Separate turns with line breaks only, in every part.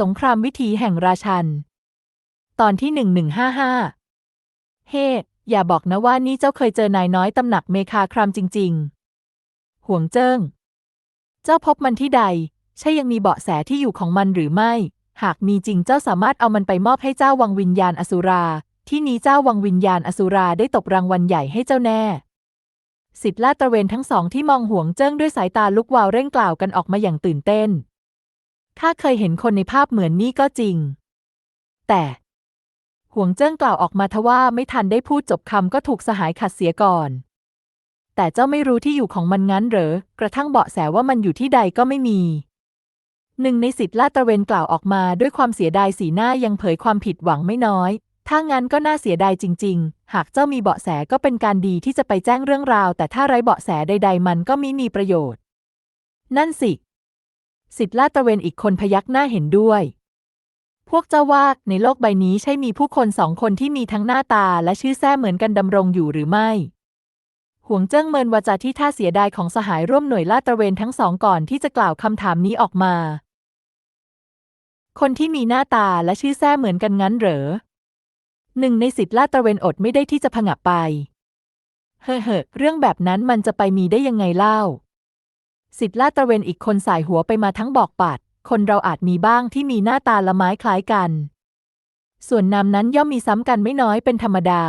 สงครามวิถีแห่งราชัน ตอนที่หนึ่งหนึ่งห้าห้าเฮ้ อย่าบอกนะว่านี่เจ้าเคยเจอนายน้อยตำหนักเมคาครามจริง ๆ ห่วงเจิ้ง เจ้าพบมันที่ใด ใช่ยังมีเบาะแสที่อยู่ของมันหรือไม่ หากมีจริงเจ้าสามารถเอามันไปมอบให้เจ้าวังวิญญาณอสุรา ที่นี้เจ้าวังวิญญาณอสุราได้ตบรางวัลใหญ่ให้เจ้าแน่สิทธิ์ลาดตระเวนทั้งสองที่มองห่วงเจิ้งด้วยสายตาลุกวาวเร่งกล่าวกันออกมาอย่างตื่นเต้น ข้าเคยเห็นคนในภาพเหมือนนี่ก็จริง แต่ห่วงเจิ้งกล่าวออกมาทว่าไม่ทันได้พูดจบคำก็ถูกสหายขัดเสียก่อน แต่เจ้าไม่รู้ที่อยู่ของมันงั้นเหรอ กระทั่งเบาะแสว่ามันอยู่ที่ใดก็ไม่มี หนึ่งในสิทธิ์ลาดตระเวนกล่าวออกมาด้วยความเสียดายสีหน้ายังเผยความผิดหวังไม่น้อย ถ้างั้นก็น่าเสียดายจริง ๆ หากเจ้ามีเบาะแสก็เป็นการดีที่จะไปแจ้งเรื่องราว แต่ถ้าไร้เบาะแสใด ๆ มันก็มิมีประโยชน์ นั่นสิ สิทธิ์ลาดตระเวนอีกคนพยักหน้าเห็นด้วย พวกเจ้าว่าในโลกใบนี้ใช่มีผู้คนสองคนที่มีทั้งหน้าตาและชื่อแท้เหมือนกันดำรงอยู่หรือไม่ห่วงเจิ้งเมินวาจาที่ท่าเสียดายของสหายร่วมหน่วยลาดตระเวนทั้งสองก่อนที่จะกล่าวคำถามนี้ออกมา คนที่มีหน้าตาและชื่อแท้เหมือนกันงั้นเหรอหนึ่งในสิทธิ์ลาดตระเวนอดไม่ได้ที่จะผงับไป เฮ้อเฮ้อเรื่องแบบนั้นมันจะไปมีได้ยังไงเล่า สิทธิ์ลาดตระเวนอีกคนสายหัวไปมาทั้งบอกปัด คนเราอาจมีบ้างที่มีหน้าตาละไม้คล้ายกัน ส่วนนามนั้นย่อมมีซ้ำกันไม่น้อยเป็นธรรมดา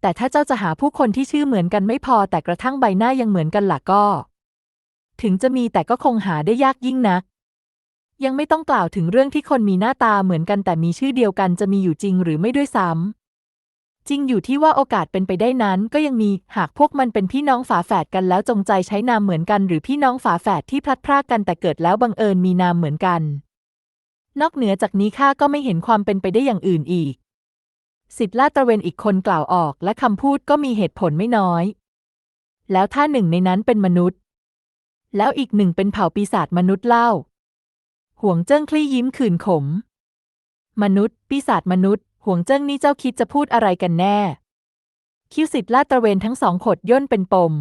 แต่ถ้าเจ้าจะหาผู้คนที่ชื่อเหมือนกันไม่พอแต่กระทั่งใบหน้ายังเหมือนกันล่ะก็ ถึงจะมีแต่ก็คงหาได้ยากยิ่งนัก ยังไม่ต้องกล่าวถึงเรื่องที่คนมีหน้าตาเหมือนกันแต่มีชื่อเดียวกันจะมีอยู่จริงหรือไม่ด้วยซ้ำ จริงอยู่ที่ว่าโอกาสเป็นไปได้นั้นก็ยังมีหากพวกมันเป็นพี่น้องฝาแฝดกันแล้วจงใจใช้นามเหมือนกัน หรือพี่น้องฝาแฝดที่พลัดพรากกันแต่เกิดแล้วบังเอิญมีนามเหมือนกัน นอกเหนือจากนี้ข้าก็ไม่เห็นความเป็นไปได้อย่างอื่นอีก สิทธิ์ลาดตระเวนอีกคนกล่าวออก และคำพูดก็มีเหตุผลไม่น้อย แล้วถ้าหนึ่งในนั้นเป็นมนุษย์ แล้วอีกหนึ่งเป็นเผ่าปีศาจมนุษย์เล่า ห่วงเจิ้งคลี่ยิ้มขื่นขม มนุษย์ ปีศาจมนุษย์ ห่วงเจิ้งนี่เจ้าคิดจะพูดอะไรกันแน่ คิวสิทธิ์ลาดตระเวนทั้งสองขดย่นเป็นปม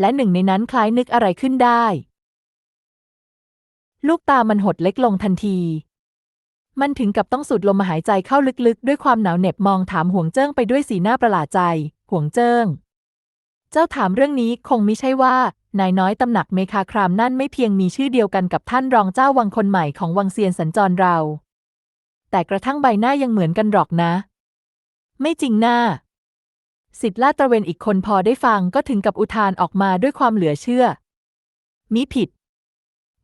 และหนึ่งในนั้นคล้ายนึกอะไรขึ้นได้ ลูกตามันหดเล็กลงทันที มันถึงกับต้องสูดลมหายใจเข้าลึกๆ ด้วยความหนาวเหน็บมองถามห่วงเจิ้งไปด้วยสีหน้าประหลาดใจ ห่วงเจิ้ง เจ้าถามเรื่องนี้คงไม่ใช่ว่านายน้อยตำหนักเมคาครามนั่นไม่เพียงมีชื่อเดียวกันกับท่านรองเจ้าวังคนใหม่ของวังเซียนสัญจรเรา แต่กระทั่งใบหน้ายังเหมือนกันหรอกนะ ไม่จริงหน้าสิทธิ์ลาดตระเวนอีกคนพอได้ฟังก็ถึงกับอุทานออกมาด้วยความเหลือเชื่อ มิผิด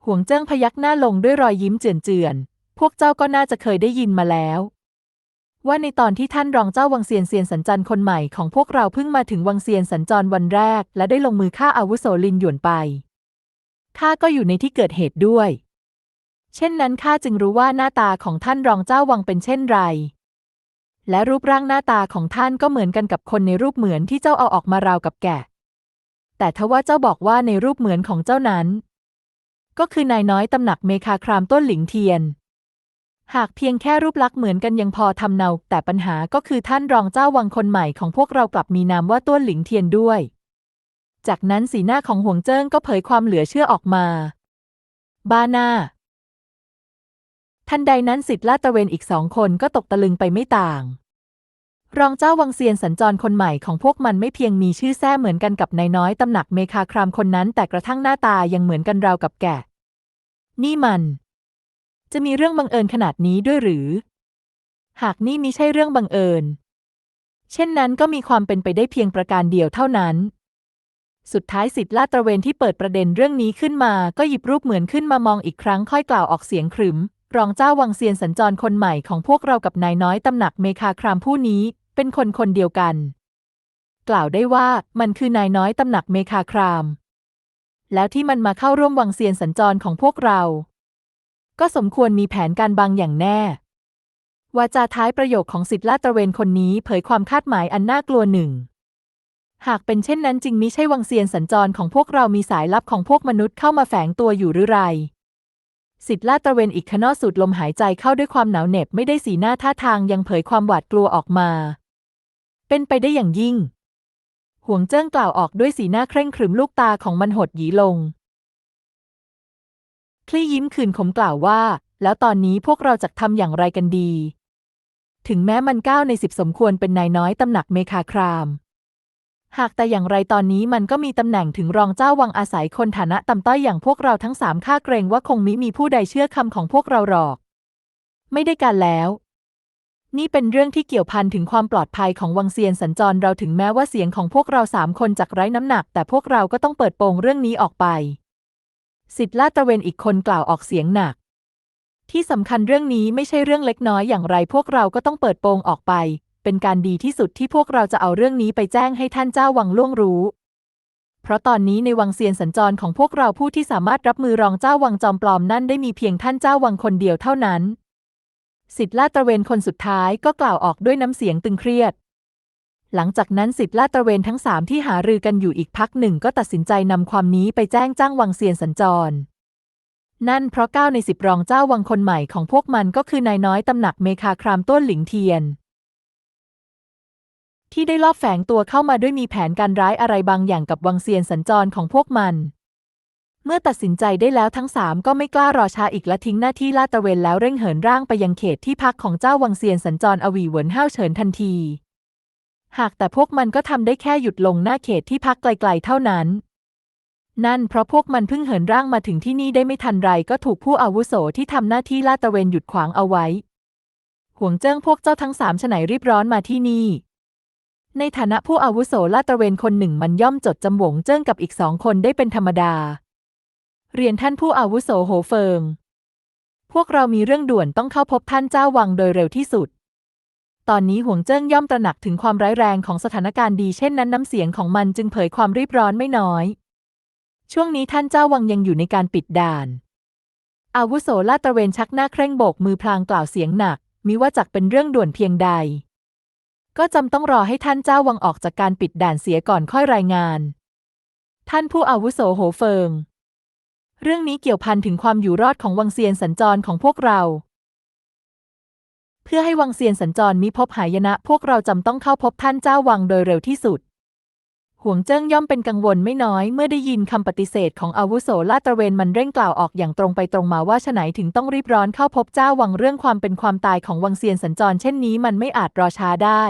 ห่วงเจิ้งพยักหน้าลงด้วยรอยยิ้มเจือนๆ พวกเจ้าก็น่าจะเคยได้ยินมาแล้ว ว่าในตอนที่ท่านรองเจ้าวังเซียนเซียนสัญจันคนใหม่ของพวกเราเพิ่งมาถึงวังเซียนสัญจรวันแรก และได้ลงมือฆ่าอาวุโสลินหยวนไปข้าก็อยู่ในที่เกิดเหตุด้วย เช่นนั้นข้าจึงรู้ว่าหน้าตาของท่านรองเจ้าวังเป็นเช่นไร และรูปร่างหน้าตาของท่านก็เหมือนกันกับคนในรูปเหมือนที่เจ้าเอาออกมาราวกับแกะ แต่ทว่าเจ้าบอกว่าในรูปเหมือนของเจ้านั้น ก็คือนายน้อยตำหนักเมคาครามต้นหลิงเทียน หากเพียงแค่รูปลักษณ์เหมือนกันยังพอทำเนา แต่ปัญหาก็คือท่านรองเจ้าวังคนใหม่ของพวกเรากลับมีนามว่าต้นหลิงเทียนด้วย จากนั้นสีหน้าของห่วงเจิ้งก็เผยความเหลือเชื่อออกมา บ้าหน้า ทันใดนั้นสิทธิ์ลาดตระเวนอีกสองคนก็ตกตะลึงไปไม่ต่าง รองเจ้าวังเซียนสัญจรคนใหม่ของพวกมันไม่เพียงมีชื่อแท้เหมือนกันกับนายน้อยตำหนักเมคาครามคนนั้น แต่กระทั่งหน้าตายังเหมือนกันราวกับแกะ นี่มัน จะมีเรื่องบังเอิญขนาดนี้ด้วยหรือ หากนี่มิใช่เรื่องบังเอิญ เช่นนั้นก็มีความเป็นไปได้เพียงประการเดียวเท่านั้นสุดท้ายสิทธิ์ลาดตระเวนที่เปิดประเด็นเรื่องนี้ขึ้นมา ก็หยิบรูปเหมือนขึ้นมามองอีกครั้งค่อยกล่าวออกเสียงขรึม รองเจ้าวังเซียนสัญจรคนใหม่ของพวกเรากับนายน้อยตำหนักเมคาครามผู้นี้ เป็นคนคนเดียวกัน กล่าวได้ว่ามันคือนายน้อยตำหนักเมคาคราม แล้วที่มันมาเข้าร่วมวังเซียนสัญจรของพวกเรา ก็สมควรมีแผนการบางอย่างแน่วาจาท้ายประโยคของสิทธิ์ลาตระเวนคนนี้เผยความคาดหมายอันน่ากลัวหนึ่ง หากเป็นเช่นนั้นจริงมิใช่วังเซียนสัญจรของพวกเรามีสายลับของพวกมนุษย์เข้ามาแฝงตัวอยู่หรือไร สิทธิ์ลาดตระเวนอีกขนอสูดลมหายใจเข้าด้วยความหนาวเหน็บไม่ได้สีหน้าท่าทางยังเผยความหวาดกลัวออกมา เป็นไปได้อย่างยิ่ง ห่วงเจิ้งกล่าวออกด้วยสีหน้าเคร่งขรึมลูกตาของมันหดหยีลง คลี่ยิ้มคืนขมกล่าวว่า แล้วตอนนี้พวกเราจะทำอย่างไรกันดี ถึงแม้มันก้าวในสิบสมควรเป็นนายน้อยตำหนักเมคาคราม หากแต่อย่างไรตอนนี้มันก็มีตำแหน่งถึงรองเจ้าวังอาศัยคนฐานะต่ำต้อยอย่างพวกเราทั้งสามข้าเกรงว่าคงมิมีผู้ใดเชื่อคำของพวกเราหรอก ไม่ได้การแล้ว นี่เป็นเรื่องที่เกี่ยวพันถึงความปลอดภัยของวังเซียนสัญจรเราถึงแม้ว่าเสียงของพวกเราสามคนจักไร้น้ำหนัก แต่พวกเราก็ต้องเปิดโปงเรื่องนี้ออกไปสิทธิ์ลาตระเวนอีกคนกล่าวออกเสียงหนัก ที่สำคัญเรื่องนี้ไม่ใช่เรื่องเล็กน้อยอย่างไรพวกเราก็ต้องเปิดโปงออกไป เป็นการดีที่สุดที่พวกเราจะเอาเรื่องนี้ไปแจ้งให้ท่านเจ้าวังล่วงรู้ เพราะตอนนี้ในวังเซียนสัญจรของพวกเราผู้ที่สามารถรับมือรองเจ้าวังจอมปลอมนั่นได้มีเพียงท่านเจ้าวังคนเดียวเท่านั้น สิทธิ์ลาตระเวนคนสุดท้ายก็กล่าวออกด้วยน้ำเสียงตึงเครียด หลังจากนั้นสิทธิ์ลาตระเวนทั้งสามที่หารือกันอยู่อีกพักหนึ่งก็ตัดสินใจนำความนี้ไปแจ้งจ้างวังเซียนสัญจรนั่นเพราะเก้าในสิบรองเจ้าวังคนใหม่ของพวกมันก็คือนายน้อยตำหนักเมคาครามต้นหลิงเทียน ที่ได้ลอบแฝงตัวเข้ามาด้วยมีแผนการร้ายอะไรบางอย่างกับวังเซียนสัญจรของพวกมัน เมื่อตัดสินใจได้แล้วทั้งสามก็ไม่กล้ารอช้าอีกและทิ้งหน้าที่ลาดตระเวนแล้วเร่งเหินร่างไปยังเขตที่พักของเจ้าวังเซียนสัญจรอวีเหวินห้าวเฉินทันที หากแต่พวกมันก็ทำได้แค่หยุดลงหน้าเขตที่พักไกลๆเท่านั้น นั่นเพราะพวกมันเพิ่งเหินร่างมาถึงที่นี่ได้ไม่ทันไรก็ถูกผู้อาวุโสที่ทำหน้าที่ลาดตระเวนหยุดขวางเอาไว้ห่วงเจิ้งพวกเจ้าทั้งสามฉไหนรีบร้อนมาที่นี่ ในฐานะผู้อาวุโสลาดตระเวนคนหนึ่งมันย่อมจดจำหวงเจิ้งกับอีกสองคนได้เป็นธรรมดา เรียนท่านผู้อาวุโสโหเฟิง พวกเรามีเรื่องด่วนต้องเข้าพบท่านเจ้าวังโดยเร็วที่สุด ตอนนี้ห่วงเจิ้งย่อมตระหนักถึงความร้ายแรงของสถานการณ์ดีเช่นนั้นน้ำเสียงของมันจึงเผยความรีบร้อนไม่น้อย ช่วงนี้ท่านเจ้าวังยังอยู่ในการปิดด่าน อาวุโสลาดตระเวนชักหน้าเคร่งโบกมือพลางกล่าวเสียงหนักมิว่าจักเป็นเรื่องด่วนเพียงใด ก็จำต้องรอให้ท่านเจ้าวังออกจากการปิดด่านเสียก่อนค่อยรายงาน ท่านผู้อาวุโสโหเฟิง เรื่องนี้เกี่ยวพันถึงความอยู่รอดของวังเซียนสัญจรของพวกเรา เพื่อให้วังเซียนสัญจรมิพบหายนะ พวกเราจำต้องเข้าพบท่านเจ้าวังโดยเร็วที่สุด ห่วงเจิ้งย่อมเป็นกังวลไม่น้อยเมื่อได้ยินคำปฏิเสธของอาวุโสลาดตระเวนมันเร่งกล่าวออกอย่างตรงไปตรงมาว่าฉไหนถึงต้องรีบร้อนเข้าพบเจ้าวังเรื่องความเป็นความตายของวังเซียนสัญจรเช่นนี้มันไม่อาจรอช้าได้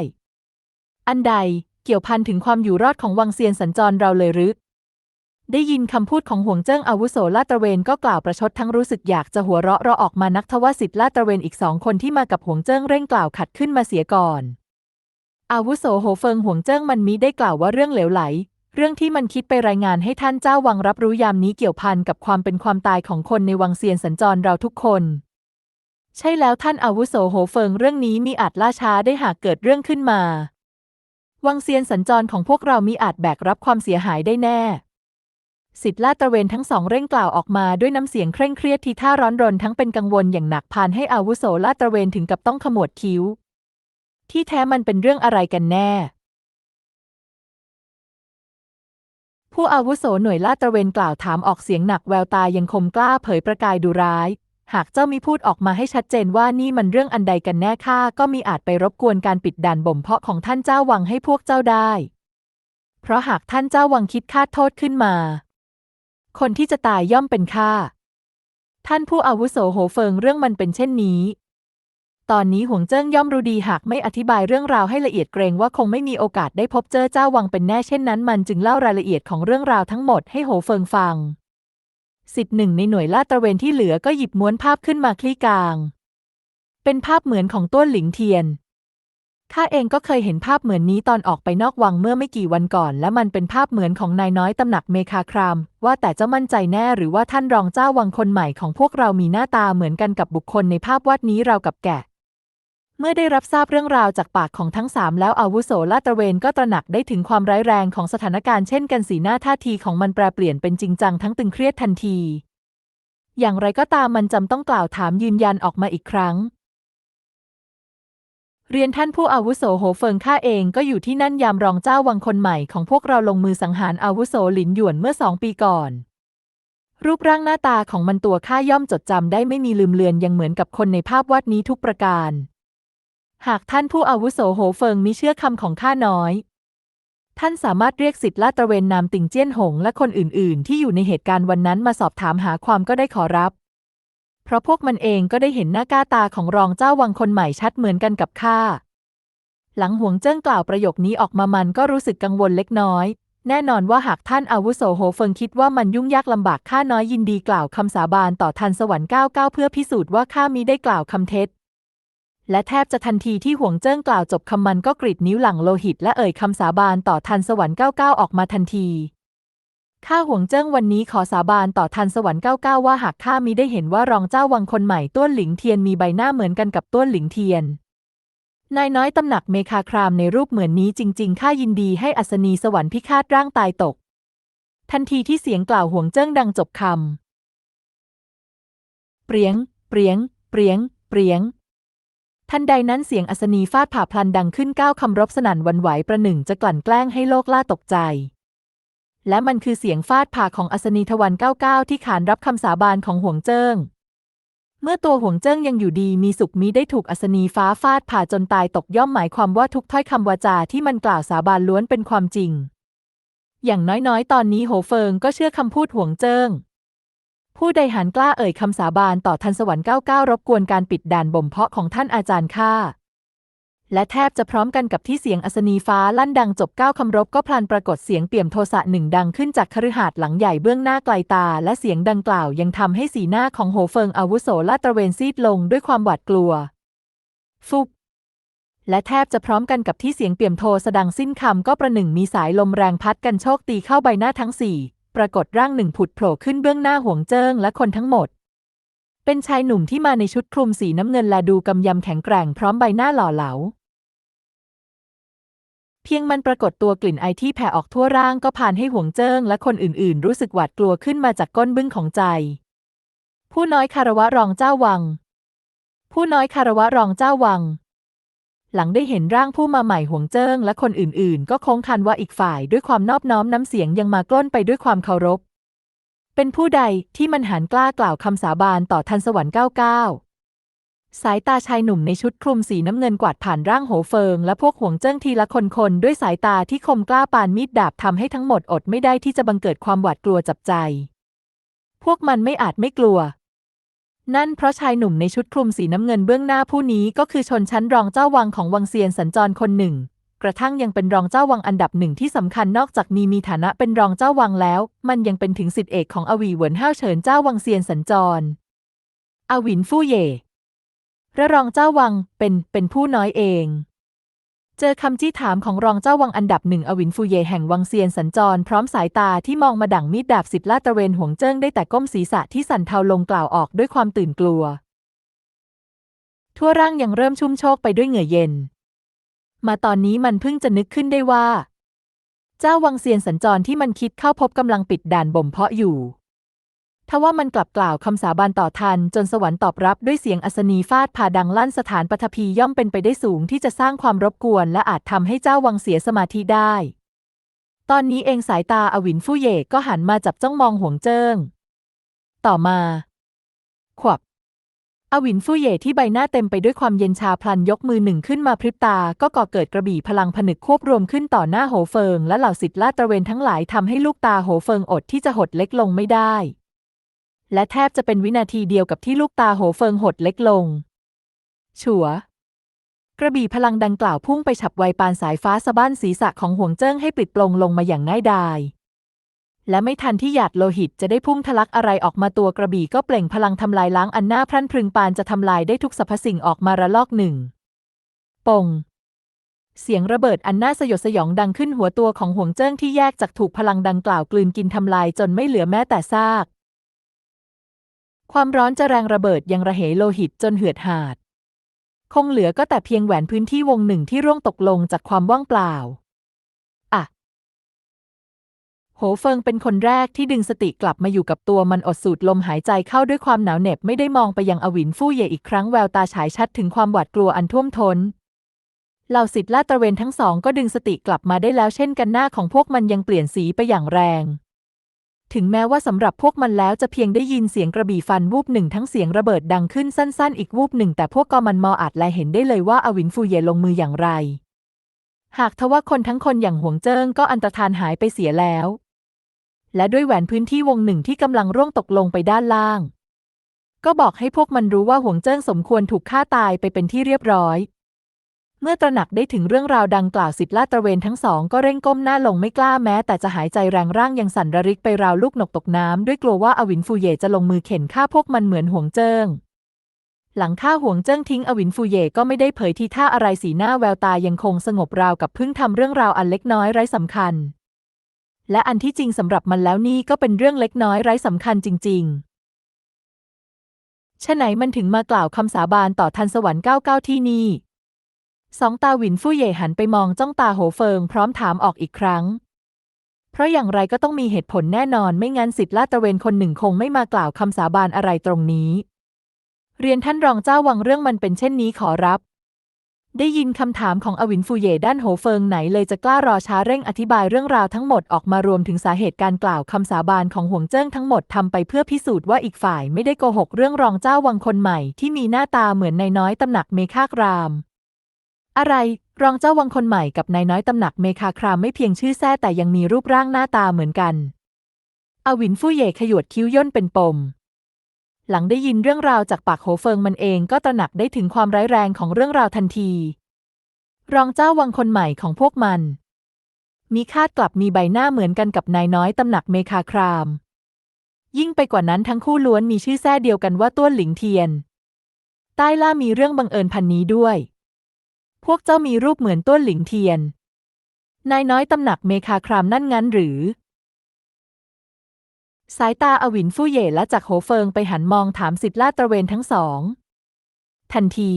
อันใดเกี่ยวพันถึงความอยู่รอดของวังเซียนสัญจรเราเลยหรือได้ยินคำพูดของห่วงเจิ้งอาวุโสลาดตระเวนก็กล่าวประชดทั้งรู้สึกอยากจะหัวเราะเราออกมานักทวสิทธิ์ลาดตระเวนอีกสองคนที่มากับห่วงเจิ้งเร่งกล่าวขัดขึ้นมาเสียก่อน อาวุโสโหเฟิงห่วงเจิ้งมันมิได้กล่าวว่าเรื่องเหลวไหล เรื่องที่มันคิดไปรายงานให้ท่านเจ้าวังรับรู้ยามนี้เกี่ยวพันกับความเป็นความตายของคนในวังเซียนสัญจรเราทุกคน ใช่แล้วท่านอาวุโสโหเฟิงเรื่องนี้มีอาจล่าช้าได้หากเกิดเรื่องขึ้นมา วังเซียนสัญจรของพวกเรามีอาจแบกรับความเสียหายได้แน่สิทธิ์ลาดตระเวนทั้งสองเร่งกล่าวออกมาด้วยน้ำเสียงเคร่งเครียดที่ท่าร้อนรนทั้งเป็นกังวลอย่างหนักพานให้อาวุโสลาดตระเวนถึงกับต้องขมวดคิ้ว ที่แท้มันเป็นเรื่องอะไรกันแน่ ผู้อาวุโสหน่วยลาดตระเวนกล่าวถามออกเสียงหนักแววตายังคมกล้าเผยประกายดูร้าย หากเจ้ามีพูดออกมาให้ชัดเจนว่านี่มันเรื่องอันใดกันแน่ข้าก็มีอาจไปรบกวนการปิดด่านบ่มเพาะของท่านเจ้าวังให้พวกเจ้าได้ เพราะหากท่านเจ้าวังคิดคาดโทษขึ้นมา คนที่จะตายย่อมเป็นข้าท่านผู้อาวุโสโหเฟิงเรื่องมันเป็นเช่นนี้ ตอนนี้ห่วงเจิ้งย่อมรู้ดีหากไม่อธิบายเรื่องราวให้ละเอียดเกรงว่าคงไม่มีโอกาสได้พบเจอเจ้าวังเป็นแน่เช่นนั้นมันจึงเล่ารายละเอียดของเรื่องราวทั้งหมดให้โหเฟิงฟัง สิทธิ์หนึ่งในหน่วยลาดตระเวนที่เหลือก็หยิบม้วนภาพขึ้นมาคลี่กลาง เป็นภาพเหมือนของต้วนหลิงเทียนข้าเองก็เคยเห็นภาพเหมือนนี้ตอนออกไปนอกวังเมื่อไม่กี่วันก่อน และมันเป็นภาพเหมือนของนายน้อยตำหนักเมคาคราม ว่าแต่เจ้ามั่นใจแน่หรือว่าท่านรองเจ้าวังคนใหม่ของพวกเรามีหน้าตาเหมือนกันกับบุคคลในภาพวาดนี้เรากับแกะ เมื่อได้รับทราบเรื่องราวจากปากของทั้งสามแล้วอาวุโสลาดตระเวนก็ตระหนักได้ถึงความร้ายแรงของสถานการณ์เช่นกันสีหน้าท่าทีของมันแปรเปลี่ยนเป็นจริงจังทั้งตึงเครียดทันที อย่างไรก็ตามมันจำต้องกล่าวถามยืนยันออกมาอีกครั้ง เรียนท่านผู้อาวุโสโหเฟิงข้าเองก็อยู่ที่นั่นยามรองเจ้าวังคนใหม่ของพวกเราลงมือสังหารอาวุโสหลินหยวนเมื่อสองปีก่อนรูปร่างหน้าตาของมันตัวข้าย่อมจดจำได้ไม่มีลืมเลือนยังเหมือนกับคนในภาพวาดนี้ทุกประการ หากท่านผู้อาวุโสโหเฟิงมิเชื่อคำของข้าน้อย ท่านสามารถเรียกสิทธิ์ลาดตระเวนนามติงเจี้ยนหงและคนอื่น ๆ ที่อยู่ในเหตุการณ์วันนั้นมาสอบถามหาความก็ได้ขอรับ เพราะพวกมันเองก็ได้เห็นหน้าก้าตาของรองเจ้าวังคนใหม่ชัดเหมือนกันกับข้า หลังหวงเจิ้งกล่าวประโยคนี้ออกมามันก็รู้สึกกังวลเล็กน้อย แน่นอนว่าหากท่านอาวุโสโหเฟิงคิดว่ามันยุ่งยากลำบากข้าน้อยยินดีกล่าวคำสาบานต่อทันสวรรค์ก้าวก้าเพื่อพิสูจน์ว่าข้ามิได้กล่าวคำเท็จ และแทบจะทันทีที่ห่วงเจิ้งกล่าวจบคำมันก็กรีดนิ้วหลังโลหิต และเอ่ยคำสาบานต่อทันสวรรค์ก้าวก้าออกมาทันทีข้าห่วงเจิ้งวันนี้ขอสาบานต่อทันสวรรค์ก้าวก้าว่าหากข้ามิได้เห็นว่ารองเจ้าวังคนใหม่ต้วนหลิงเทียนมีใบหน้าเหมือนกันกับต้วนหลิงเทียนนายน้อยตำหนักเมคาครามในรูปเหมือนนี้จริงๆข้ายินดีให้อัศนีสวรรค์พิฆาตร่างตายตก ทันทีที่เสียงกล่าวห่วงเจิ้งดังจบคำเปรียง เปรียง เปรียง เปรียง ทันใดนั้นเสียงอัศนีฟาดผ่าพลันดังขึ้นก้าวคำรบสนั่นวันไหวประหนึ่งจะกลั่นแกล้งให้โลกล่าตกใจ และมันคือเสียงฟาดผ่าของอัศนีทวันเก้าเก้าที่ขานรับคำสาบานของห่วงเจิ้ง เมื่อตัวห่วงเจิ้งยังอยู่ดีมีสุขมิได้ถูกอัศนีฟ้าฟาดผ่าจนตายตกย่อมหมายความว่าทุกถ้อยคำวาจาที่มันกล่าวสาบานล้วนเป็นความจริง อย่างน้อยๆ ตอนนี้โหเฟิงก็เชื่อคำพูดห่วงเจิ้ง ผู้ใดหารกล้าเอ่ยคำสาบานต่อทันสวรรค์ก้าวก้ารบกวนการปิดด่านบ่มเพาะของท่านอาจารย์ข้าและแทบจะพร้อมกันกับที่เสียงอัศนีฟ้าลั่นดังจบก้าวคำรบก็พลันปรากฏเสียงเปี่ยมโทสะหนึ่งดังขึ้นจากคฤหาสน์หลังใหญ่เบื้องหน้าไกลตา และเสียงดังกล่าวยังทำให้สีหน้าของโหเฟิงอาวุโสลาดตระเวนซีดลงด้วยความหวาดกลัว ฟุบและแทบจะพร้อมกันกับที่เสียงเปี่ยมโทสะดังสิ้นคำก็ประหนึ่งมีสายลมแรงพัดกันโชคตีเข้าใบหน้าทั้งสี่ ปรากฏร่างหนึ่งผุดโผล่ขึ้นเบื้องหน้าห่วงเจิ้งและคนทั้งหมด เป็นชายหนุ่มที่มาในชุดคลุมสีน้ำเงินและดูกำยำแข็งแกร่งพร้อมใบหน้าหล่อเหลา เพียงมันปรากฏตัวกลิ่นไอที่แผ่ออกทั่วร่างก็พานให้ห่วงเจิ้งและคนอื่นๆ รู้สึกหวาดกลัวขึ้นมาจากก้นบึ้งของใจ ผู้น้อยคารวะรองเจ้าวัง ผู้น้อยคารวะรองเจ้าวัง หลังได้เห็นร่างผู้มาใหม่ห่วงเจิ้งและคนอื่นๆ ก็คงคันว่าอีกฝ่ายด้วยความนอบน้อมน้ำเสียงยังมากล้นไปด้วยความเคารพ เป็นผู้ใดที่มันหันกล้ากล่าวคำสาบานต่อทันสวรรค์เก้าเก้าสายตาชายหนุ่มในชุดคลุมสีน้ำเงินกวาดผ่านร่างโหเฟิง และพวกห่วงเจิ้งทีละคนคนๆด้วยสายตาที่คมกล้าปานมีดดาบทำให้ทั้งหมดอดไม่ได้ที่จะบังเกิดความหวาดกลัวจับใจ พวกมันไม่อาจไม่กลัว นั่นเพราะชายหนุ่มในชุดคลุมสีน้ำเงินเบื้องหน้าผู้นี้ก็คือชนชั้นรองเจ้าวังของวังเซียนสัญจรคนหนึ่ง กระทั่งยังเป็นรองเจ้าวังอันดับหนึ่งที่สำคัญนอกจากมีมีฐานะเป็นรองเจ้าวังแล้ว มันยังเป็นถึงสิทธิเอกของอวีเหวินห้าวเฉินเจ้าวังเซียนสัญจร อวินฟู่เย่ระรองเจ้าวังเป็นเป็นผู้น้อยเอง เจอคำจี้ถามของรองเจ้าวังอันดับหนึ่งอวินฟูเย่แห่งวังเซียนสัญจร พร้อมสายตาที่มองมาดั่งมีดดาบสิบลาดตระเวนห่วงเจิ้งได้แต่ก้มศีรษะที่สั่นเทาลงกล่าวออกด้วยความตื่นกลัว ทั่วร่างยังเริ่มชุ่มโชกไปด้วยเหงื่อเย็น มาตอนนี้มันเพิ่งจะนึกขึ้นได้ว่า เจ้าวังเซียนสัญจรที่มันคิดเข้าพบกำลังปิดด่านบ่มเพาะอยู่ ทว่ามันกลับกล่าวคำสาบานต่อทัน จนสวรรค์ตอบรับด้วยเสียงอัศนีฟาดผ่าดังลั่นสถานปฐพีย่อมเป็นไปได้สูงที่จะสร้างความรบกวน และอาจทำให้เจ้าวังเสียสมาธิได้ ตอนนี้เองสายตาอวินฟู่เย่ก็หันมาจับจ้องมองห่วงเจิ้ง ต่อมา ขวับ อวินฟู่เย่ที่ใบหน้าเต็มไปด้วยความเย็นชาพลันยกมือหนึ่งขึ้นมาพริบตา ก็ก่อเกิดกระบี่พลังผนึกควบรวมขึ้นต่อหน้าโหเฟิง และเหล่าสิทธิ์ลาดตระเวนทั้งหลายทำให้ลูกตาโหเฟิงอดที่จะหดเล็กลงไม่ได้ และแทบจะเป็นวินาทีเดียวกับที่ลูกตาโหเฟิงหดเล็กลง ชัว กระบี่พลังดังกล่าวพุ่งไปฉับไวปานสายฟ้าสะบั้นศีรษะของห่วงเจิ้งให้ปลิดปลงลงมาอย่างง่ายดาย และไม่ทันที่หยาดโลหิตจะได้พุ่งทะลักอะไรออกมาตัวกระบี่ก็เปล่งพลังทำลายล้างอันหน่าพรั่นพรึงปานจะทำลายได้ทุกสรรพสิ่งออกมาระลอกหนึ่ง ปงเสียงระเบิดอันน่าสยดสยองดังขึ้นหัวตัวของห่วงเจิ้งที่แยกจากถูกพลังดังกล่าวกลืนกินทำลายจนไม่เหลือแม้แต่ซาก ความร้อนจะแรงระเบิดยังระเหยโลหิตจนเหือดหาด คงเหลือก็แต่เพียงแหวนพื้นที่วงหนึ่งที่ร่วงตกลงจากความว่างเปล่าอะโหเฟิงเป็นคนแรกที่ดึงสติกลับมาอยู่กับตัวมันอดสูดลมหายใจเข้าด้วยความหนาวเหน็บไม่ได้มองไปยังอวินฟู่เย่อีกครั้งแววตาฉายชัดถึงความหวาดกลัวอันท่วมท้นเหล่าสิทธิ์ลาดตระเวนทั้งสองก็ดึงสติกลับมาได้แล้วเช่นกันหน้าของพวกมันยังเปลี่ยนสีไปอย่างแรง ถึงแม้ว่าสำหรับพวกมันแล้วจะเพียงได้ยินเสียงกระบี่ฟันวูบหนึ่งทั้งเสียงระเบิดดังขึ้นสั้นๆ อีกวูบหนึ่งแต่พวกกอมันมออาจแลเห็นได้เลยว่าอวินฟูเย่ลงมืออย่างไร หากทว่าคนทั้งคนอย่างห่วงเจิ้งก็อันตรธานหายไปเสียแล้ว และด้วยแหวนพื้นที่วงหนึ่งที่กำลังร่วงตกลงไปด้านล่าง ก็บอกให้พวกมันรู้ว่าห่วงเจิ้งสมควรถูกฆ่าตายไปเป็นที่เรียบร้อย เมื่อตระหนักได้ถึงเรื่องราวดังกล่าวสิทธิลาดตระเวนทั้งสองก็เร่งก้มหน้าลงไม่กล้าแม้ แต่จะหายใจแรงร่างยังสั่นระริกไปราวลูกนกตกน้ำด้วยกลัวว่าอวินฟูเย่จะลงมือเข็นฆ่าพวกมันเหมือนห่วงเจิ้งหลังฆ่าห่วงเจิ้งทิ้งอวินฟูเย่ก็ไม่ได้เผยทีท่าอะไรสีหน้าแววตายังคงสงบราวกับเพิ่งทำเรื่องราวอันเล็กน้อยไร้สำคัญ และอันที่จริงสำหรับมันแล้วนี่ก็เป็นเรื่องเล็กน้อยไร้สำคัญจริงๆฉะไหนมันถึงมากล่าวคำสาบานต่อทันสวรรค์เก้าเก้าที่นี่ สองตาหวินฟู่เย่หันไปมองจ้องตาโหเฟิงพร้อมถามออกอีกครั้ง เพราะอย่างไรก็ต้องมีเหตุผลแน่นอนไม่งั้นสิทธิ์ลาดตระเวนคนหนึ่งคงไม่มากล่าวคำสาบานอะไรตรงนี้ เรียนท่านรองเจ้าวังเรื่องมันเป็นเช่นนี้ขอรับ ได้ยินคำถามของอวินฟูเย่ด้านโหเฟิงไหนเลยจะกล้ารอช้าเร่งอธิบายเรื่องราวทั้งหมดออกมารวมถึงสาเหตุการกล่าวคำสาบานของห่วงเจิ้งทั้งหมดทำไปเพื่อพิสูจน์ว่าอีกฝ่ายไม่ได้โกหกเรื่องรองเจ้าวังคนใหม่ที่มีหน้าตาเหมือนนายน้อยตำหนักเมฆาคราม อะไร รองเจ้าวังคนใหม่กับนายน้อยตำหนักเมคาครามไม่เพียงชื่อแท้แต่ยังมีรูปร่างหน้าตาเหมือนกันอวินฟู่เย่ขยวดคิ้วย่นเป็นปม หลังได้ยินเรื่องราวจากปากโหเฟิงมันเองก็ตระหนักได้ถึงความร้ายแรงของเรื่องราวทันที รองเจ้าวังคนใหม่ของพวกมัน มีคาดกลับมีใบหน้าเหมือนกันกับนายน้อยตำหนักเมคาคราม ยิ่งไปกว่านั้นทั้งคู่ล้วนมีชื่อแท้เดียวกันว่าต้วนหลิงเทียน ใต้ล่ามีเรื่องบังเอิญพันนี้ด้วย พวกเจ้ามีรูปเหมือนต้นหลิงเทียน นายน้อยตำหนักเมคาครามนั่นงั้นหรือ สายตาอวินฟู่เย่และจากโหเฟิงไปหันมองถามสิทธิลาดตระเวนทั้งสอง ทันที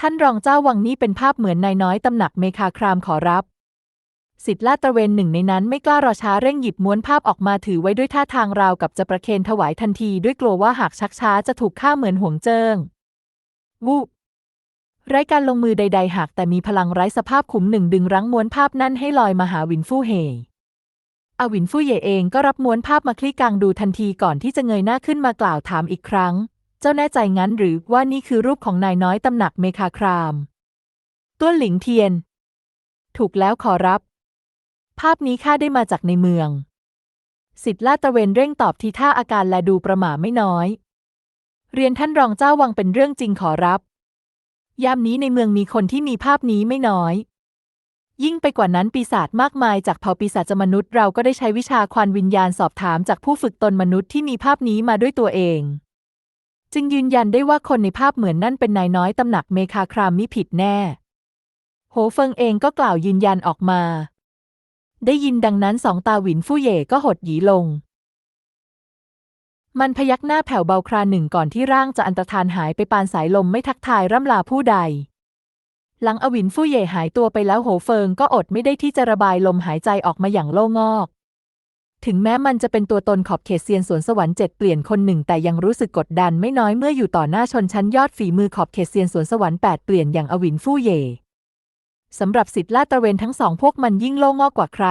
ท่านรองเจ้าวังนี้เป็นภาพเหมือนนายน้อยตำหนักเมคาครามขอรับสิทธิลาดตระเวนหนึ่งในนั้นไม่กล้ารอช้าเร่งหยิบม้วนภาพออกมาถือไว้ด้วยท่าทางราวกับจะประเคนถวายทันทีด้วยกลัวว่าหากชักช้าจะถูกฆ่าเหมือนห่วงเจิ้งวูบ ไร้การลงมือใด ๆ หากแต่มีพลังไร้สภาพขุมหนึ่งดึงรั้งม้วนภาพนั่นให้ลอยมาหาวินฟู่เฮอวินฟู่เย่เองก็รับม้วนภาพมาคลี่กังดูทันทีก่อนที่จะเงยหน้าขึ้นมากล่าวถามอีกครั้ง เจ้าแน่ใจงั้นหรือว่านี่คือรูปของนายน้อยตำหนักเมคาครามต้วหลิงเทียน ถูกแล้วขอรับ ภาพนี้ข้าได้มาจากในเมือง สิทธิ์ลาดตะเวนเร่งตอบทีท่าอาการและดูประหม่าไม่น้อย เรียนท่านรองเจ้าวังเป็นเรื่องจริงขอรับ ยามนี้ในเมืองมีคนที่มีภาพนี้ไม่น้อย ยิ่งไปกว่านั้นปีศาจมากมายจากเผ่าปีศาจมนุษย์เราก็ได้ใช้วิชาควานวิญญาณสอบถามจากผู้ฝึกตนมนุษย์ที่มีภาพนี้มาด้วยตัวเอง จึงยืนยันได้ว่าคนในภาพเหมือนนั่นเป็นนายน้อยตำหนักเมคาครามมิผิดแน่ โหเฟิงเองก็กล่าวยืนยันออกมา ได้ยินดังนั้นสองตาหวินฟู่เย่ก็หดหยีลง มันพยักหน้าแผ่วเบาคราหนึ่งก่อนที่ร่างจะอันตรธานหายไปปานสายลมไม่ทักทายร่ำลาผู้ใด หลังอวินฟู่เย่หายตัวไปแล้วโหเฟิงก็อดไม่ได้ที่จะระบายลมหายใจออกมาอย่างโล่งอก ถึงแม้มันจะเป็นตัวตนขอบเขตเซียนสวนสวรรค์เจ็ดเปลี่ยนคนหนึ่งแต่ยังรู้สึกกดดันไม่น้อยเมื่ออยู่ต่อหน้าชนชั้นยอดฝีมือขอบเขตเซียนสวนสวรรค์แปดเปลี่ยนอย่างอวินฟู่เย่สำหรับสิทธิ์ลาดตระเวนทั้งสองพวกมันยิ่งโล่งอกกว่าใคร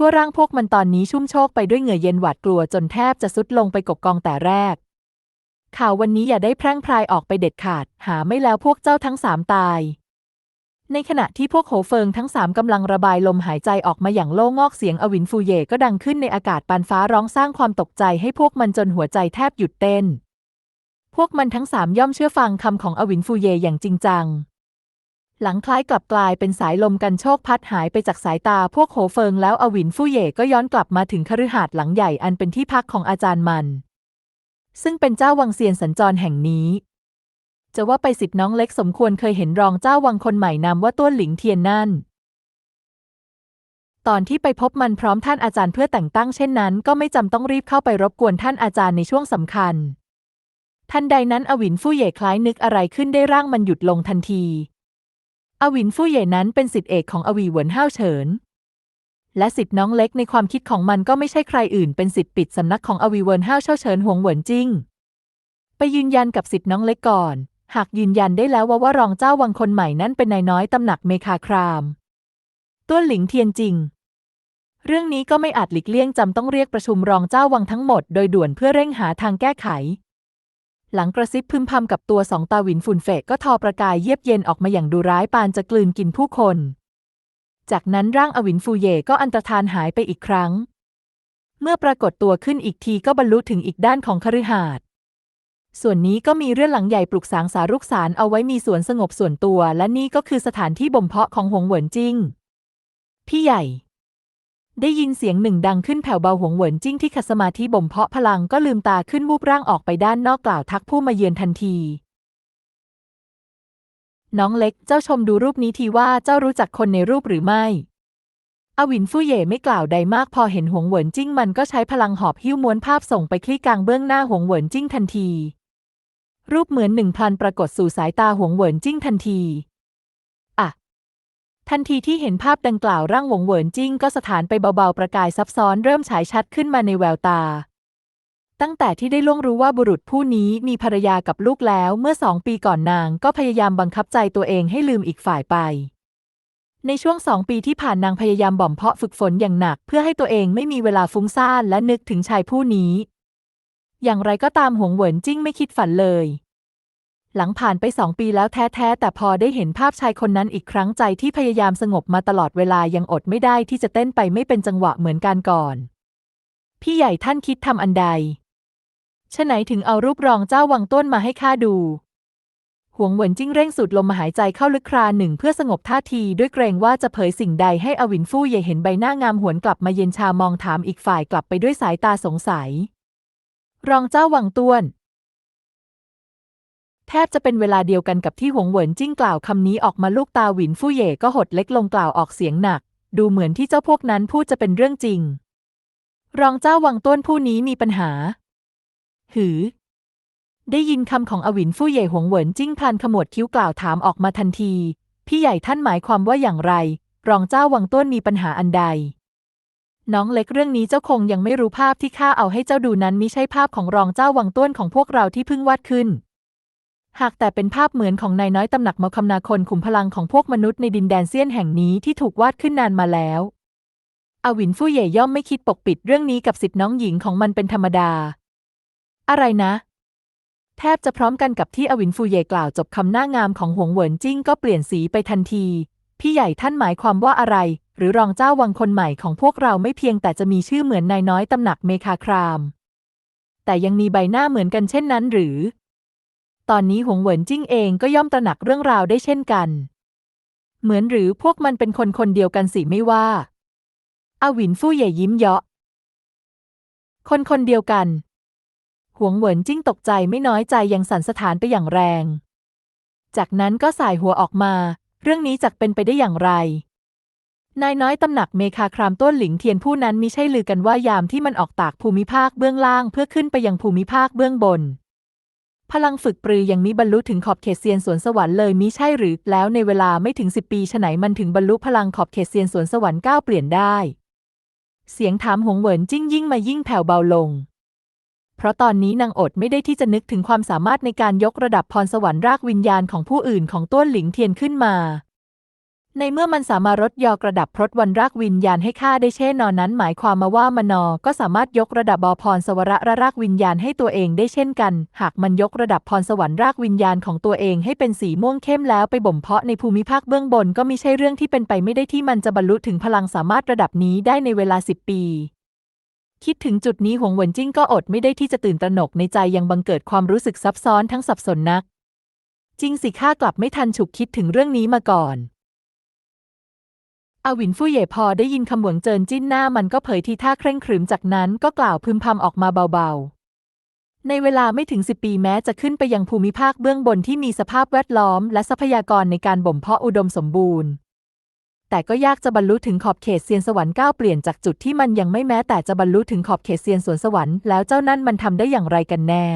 ทั่วร่างพวกมันตอนนี้ชุ่มโชกไปด้วยเหงื่อเย็นหวาดกลัวจนแทบจะสุดลงไปกบกองแต่แรก ข่าววันนี้อย่าได้แพร่งพรายออกไปเด็ดขาด หาไม่แล้วพวกเจ้าทั้งสามตาย ในขณะที่พวกโหเฟิงทั้งสามกำลังระบายลมหายใจออกมาอย่างโล่งอกเสียงอวินฟูเย่ก็ดังขึ้นในอากาศปานฟ้าร้องสร้างความตกใจให้พวกมันจนหัวใจแทบหยุดเต้น พวกมันทั้งสามย่อมเชื่อฟังคำของอวินฟูเย่อย่างจริงจัง หลังคล้ายกลับกลายเป็นสายลมกันโชคพัดหายไปจากสายตาพวกโหเฟิงแล้วอวินฟู่เย่ก็ย้อนกลับมาถึงคฤหาสน์หลังใหญ่อันเป็นที่พักของอาจารย์มัน ซึ่งเป็นเจ้าวังเซียนสัญจรแห่งนี้ จะว่าไปสิทธิน้องเล็กสมควรเคยเห็นรองเจ้าวังคนใหม่นามว่าต้วนหลิงเทียนนั่น ตอนที่ไปพบมันพร้อมท่านอาจารย์เพื่อแต่งตั้งเช่นนั้น ก็ไม่จำต้องรีบเข้าไปรบกวนท่านอาจารย์ในช่วงสำคัญ ทันใดนั้นอวินฟู่เย่คล้ายนึกอะไรขึ้นได้ร่างมันหยุดลงทันที อวินฟู่เย่นั้นเป็นสิทธิเอกของอวีหวนห้าวเฉิน และสิทธิน้องเล็กในความคิดของมันก็ไม่ใช่ใครอื่นเป็นสิทธิปิดสำนักของอวีเหวินห้าวเช่าเฉินหวงเหวินจิ้ง ไปยืนยันกับสิทธิน้องเล็กก่อน หากยืนยันได้แล้วว่าว่ารองเจ้าวังคนใหม่นั้นเป็นนายน้อยตำหนักเมคาครามต้วนหลิงเทียนจริง เรื่องนี้ก็ไม่อาจหลีกเลี่ยงจำต้องเรียกประชุมรองเจ้าวังทั้งหมดโดยด่วนเพื่อเร่งหาทางแก้ไข หลังกระซิบพึมพำกับตัวสองตาหวินฝุ่นเฟกก็ทอประกายเยียบเย็นออกมาอย่างดูร้ายปานจะกลืนกินผู้คน จากนั้นร่างอวินฟูเย่ก็อันตรธานหายไปอีกครั้ง เมื่อปรากฏตัวขึ้นอีกทีก็บรรลุถึงอีกด้านของคฤหาสน์ส่วนนี้ก็มีเรื่องหลังใหญ่ปลุกสางสารุกสารเอาไว้มีสวนสงบส่วนตัว และนี่ก็คือสถานที่บ่มเพาะของหงเหวินจิ้งพี่ใหญ่ ได้ยินเสียงหนึ่งดังขึ้นแผ่วเบาหงเหวินจิ้งที่ขัดสมาธิบ่มเพาะพลังก็ลืมตาขึ้นวูบร่างออกไปด้านนอกกล่าวทักผู้มาเยือนทันที น้องเล็กเจ้าชมดูรูปนี้ทีว่าเจ้ารู้จักคนในรูปหรือไม่อวินฟู่เย่ไม่กล่าวใดมากพอเห็นหงเหวินจิ้งมันก็ใช้พลังหอบหิ้วม้วนภาพส่งไปคลี่กลางเบื้องหน้าหงเหวินจิ้งทันที รูปเหมือนหนึ่งพันปรากฏสู่สายตาหงเหวินจิ้งทันที ทันทีที่เห็นภาพดังกล่าวร่างหงเหวินจิ้งก็สถานไปเบาๆประกายซับซ้อนเริ่มฉายชัดขึ้นมาในแววตา ตั้งแต่ที่ได้ล่วงรู้ว่าบุรุษผู้นี้มีภรรยากับลูกแล้วเมื่อสองปีก่อนนางก็พยายามบังคับใจตัวเองให้ลืมอีกฝ่ายไป ในช่วงสองปีที่ผ่านนางพยายามบ่มเพาะฝึกฝนอย่างหนัก เพื่อให้ตัวเองไม่มีเวลาฟุ้งซ่านและนึกถึงชายผู้นี้ อย่างไรก็ตามหวงเหวินจิ้งไม่คิดฝันเลย หลังผ่านไปสองปีแล้วแท้ๆแต่พอได้เห็นภาพชายคนนั้นอีกครั้งใจที่พยายามสงบมาตลอดเวลายังอดไม่ได้ที่จะเต้นไปไม่เป็นจังหวะเหมือนการก่อน พี่ใหญ่ท่านคิดทำอันใดฉะไหนถึงเอารูปรองเจ้าวังต้นมาให้ข้าดูหวงเหวินจิ้งเร่งสูดลมหายใจเข้าลึกคราหนึ่งเพื่อสงบท่าทีด้วยเกรงว่าจะเผยสิ่งใดให้อวินฟู่เย่เห็นใบหน้างามหวนกลับมาเย็นชามองถามอีกฝ่ายกลับไปด้วยสายตาสงสัย รองเจ้าวังต้วน แทบจะเป็นเวลาเดียวกันกับที่หวงเหวินจิ้งกล่าวคำนี้ออกมาลูกตาหวินฟู่เย่ก็หดเล็กลงกล่าวออกเสียงหนัก ดูเหมือนที่เจ้าพวกนั้นพูดจะเป็นเรื่องจริง รองเจ้าวังต้วนผู้นี้มีปัญหา หือ ได้ยินคำของอวินฟู่เย่หวงเหวินจิ้งพลันขมวดคิ้วกล่าวถามออกมาทันที พี่ใหญ่ท่านหมายความว่าอย่างไร รองเจ้าวังต้วนมีปัญหาอันใด น้องเล็กเรื่องนี้เจ้าคงยังไม่รู้ภาพที่ข้าเอาให้เจ้าดูนั้นมิใช่ภาพของรองเจ้าวังต้วนของพวกเราที่เพิ่งวาดขึ้น หากแต่เป็นภาพเหมือนของนายน้อยตำหนักมคำนาคนขุมพลังของพวกมนุษย์ในดินแดนเซียนแห่งนี้ที่ถูกวาดขึ้นนานมาแล้วอวินฟู่เย่ย่อมไม่คิดปกปิดเรื่องนี้กับสิทธิน้องหญิงของมันเป็นธรรมดา อะไรนะ แทบจะพร้อมกันกับที่อวินฟูเย่กล่าวจบคำหน้างามของหวงเหวินจิ้งก็เปลี่ยนสีไปทันที พี่ใหญ่ท่านหมายความว่าอะไร หรือรองเจ้าวังคนใหม่ของพวกเราไม่เพียงแต่จะมีชื่อเหมือนนายน้อยตำหนักเมคาคราม แต่ยังมีใบหน้าเหมือนกันเช่นนั้นหรือ ตอนนี้หงเหวินจิ้งเองก็ย่อมตระหนักเรื่องราวได้เช่นกัน เหมือนหรือพวกมันเป็นคนคนเดียวกันสิไม่ว่าอวินฟู่เย่ยิ้มเยาะ คนคนเดียวกัน หวงเหวินจิ้งตกใจไม่น้อยใจยังสั่นสะท้านไปอย่างแรง จากนั้นก็สายหัวออกมา เรื่องนี้จักเป็นไปได้อย่างไร นายน้อยตำหนักเมคาครามต้นหลิงเทียนผู้นั้นมิใช่ลือกันว่ายามที่มันออกตากภูมิภาคเบื้องล่างเพื่อขึ้นไปยังภูมิภาคเบื้องบน พลังฝึกปรือยังมิบรรลุถึงขอบเขตเซียนสวนสวรรค์เลยมิใช่หรือ แล้วในเวลาไม่ถึงสิบปีฉไหนมันถึงบรรลุพลังขอบเขตเซียนสวนสวรรค์ก้าวเปลี่ยนได้ เสียงถามหงเหวินจิ้งยิ่งมายิ่งแผ่วเบาลง เพราะตอนนี้นางอดไม่ได้ที่จะนึกถึงความสามารถในการยกระดับพรสวรรค์รากวิญญาณของผู้อื่นของต้วนหลิงเทียนขึ้นมา ในเมื่อมันสามารถลดยอกระดับพรตวันรากวิญญาณให้ข้าได้เช่นนอนนั้น หมายความมาว่ามนอก็สามารถยกระดับบอพรสวรระรากวิญญาณให้ตัวเองได้เช่นกัน หากมันยกระดับพรสวรรค์รากวิญญาณของตัวเองให้เป็นสีม่วงเข้มแล้วไปบ่มเพาะในภูมิภาคเบื้องบนก็ไม่ใช่เรื่องที่เป็นไปไม่ได้ที่มันจะบรรลุถึงพลังสามารถระดับนี้ได้ในเวลาสิบปีคิดถึงจุดนี้หงเหวินจิ้งก็อดไม่ได้ที่จะตื่นตระหนกในใจยังบังเกิดความรู้สึกซับซ้อนทั้งสับสนนัก จริงสิข้ากลับไม่ทันฉุกคิดถึงเรื่องนี้มาก่อน อาวินฟู่เย่พอได้ยินคำหวงเจินจิ้นหน้ามันก็เผยทีท่าเคร่งครึมจากนั้นก็กล่าวพึมพำออกมาเบาๆ ในเวลาไม่ถึงสิบปีแม้จะขึ้นไปยังภูมิภาคเบื้องบนที่มีสภาพแวดล้อม และทรัพยากรในการบ่มเพาะอุดมสมบูรณ์ แต่ก็ยากจะบรรลุถึงขอบเขตเซียนสวรรค์ก้าวเปลี่ยนจากจุดที่มันยังไม่แม้แต่จะบรรลุถึงขอบเขตเซียนสวนสวรรค์แล้วเจ้านั่นมันทำได้อย่างไรกันแน่